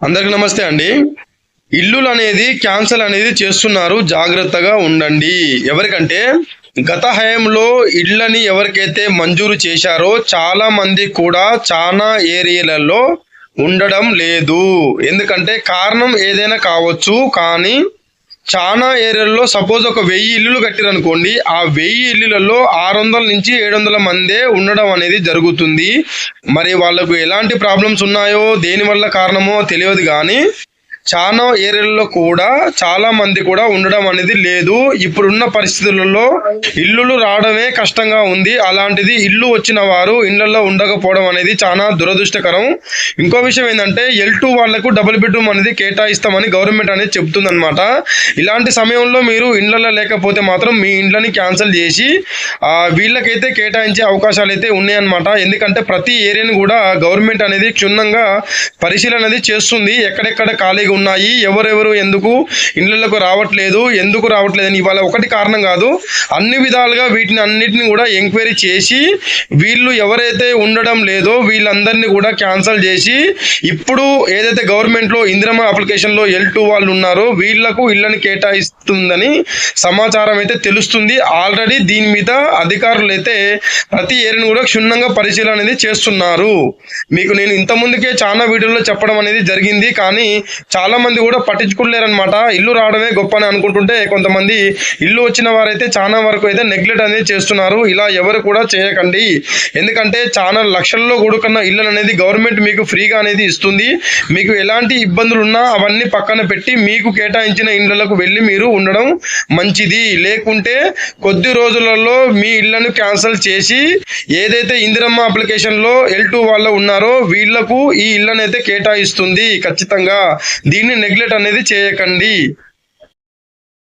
అందరికి నమస్తే అండి. ఇల్లులు అనేది క్యాన్సల్ అనేది చేస్తున్నారు. జాగ్రత్తగా ఉండండి. ఎవరికంటే గత హయాంలో ఇళ్ళని ఎవరికైతే మంజూరు చేశారో చాలా మంది కూడా చాలా ఏరియాలలో ఉండడం లేదు. ఎందుకంటే కారణం ఏదైనా కావచ్చు కానీ చాలా ఏరియాల్లో సపోజ్ ఒక వెయ్యి ఇల్లులు కట్టిరనుకోండి ఆ వెయ్యి ఇల్లులలో ఆరు వందల నుంచి ఏడు వందల మందే ఉండడం అనేది జరుగుతుంది. మరి వాళ్ళకు ఎలాంటి ప్రాబ్లమ్స్ ఉన్నాయో దేని వల్ల కారణమో తెలియదు కానీ చాలా ఏరియాల్లో కూడా చాలా మంది కూడా ఉండడం అనేది లేదు. ఇప్పుడున్న పరిస్థితులలో ఇల్లులు రావడమే కష్టంగా ఉంది. అలాంటిది ఇల్లు వచ్చిన వారు ఇళ్ళలో ఉండకపోవడం అనేది చాలా దురదృష్టకరం. ఇంకో విషయం ఏంటంటే ఎల్ టూ వాళ్ళకు డబుల్ బెడ్రూమ్ అనేది కేటాయిస్తామని గవర్నమెంట్ అనేది చెప్తుందన్నమాట ఇలాంటి సమయంలో మీరు ఇండ్లలో లేకపోతే మాత్రం మీ ఇండ్లని క్యాన్సిల్ చేసి వీళ్ళకైతే కేటాయించే అవకాశాలు అయితే ఉన్నాయన్నమాట. ఎందుకంటే ప్రతి ఏరియాని కూడా గవర్నమెంట్ అనేది క్షుణ్ణంగా పరిశీలన అనేది చేస్తుంది. ఎక్కడెక్కడ ఖాళీగా ఉన్నాయి. ఎవరెవరు ఎందుకు ఇళ్ళకు రావట్లేదు ఎందుకు రావట్లేదు అని ఇవాళ ఒకటి కారణం కాదు. అన్ని విధాలుగా వీటిని అన్నిటిని కూడా ఎంక్వైరీ చేసి వీళ్ళు ఎవరైతే ఉండడం లేదో వీళ్ళందరినీ కూడా క్యాన్సిల్ చేసి ఇప్పుడు ఏదైతే గవర్నమెంట్లో ఇందిరమ్మ అప్లికేషన్లో ఎల్ టూ వాళ్ళు ఉన్నారో వీళ్ళకు ఇళ్ళని కేటాయిస్తుందని సమాచారం అయితే తెలుస్తుంది. ఆల్రెడీ దీని మీద అధికారులు అయితే ప్రతి ఏరియాను కూడా క్షుణ్ణంగా పరిశీలన అనేది చేస్తున్నారు. మీకు నేను ఇంత ముందుకే చాలా వీడియోలో చెప్పడం అనేది జరిగింది. కానీ చాలా మంది కూడా పట్టించుకోలేరనమాట ఇల్లు రావడమే గొప్ప అని అనుకుంటుంటే కొంతమంది ఇల్లు వచ్చిన వారైతే చాలా వరకు అయితే నెగ్లెక్ట్ అనేది చేస్తున్నారు. ఇలా ఎవరు కూడా చేయకండి. ఎందుకంటే చాలా లక్షల్లో కూడుకున్న ఇల్లు అనేది గవర్నమెంట్ మీకు ఫ్రీగా అనేది ఇస్తుంది. మీకు ఎలాంటి ఇబ్బందులు ఉన్నా అవన్నీ పక్కన పెట్టి మీకు కేటాయించిన ఇళ్ళకు వెళ్ళి మీరు ఉండడం మంచిది. లేకుంటే కొద్ది రోజులలో మీ ఇళ్ళను క్యాన్సిల్ చేసి ఏదైతే ఇందిరమ్మ అప్లికేషన్లో ఎల్ టూ వాళ్ళు ఉన్నారో వీళ్ళకు ఈ ఇళ్ళనైతే కేటాయిస్తుంది ఖచ్చితంగా. దీన్ని నెగ్లెక్ట్ అనేది చేయకండి.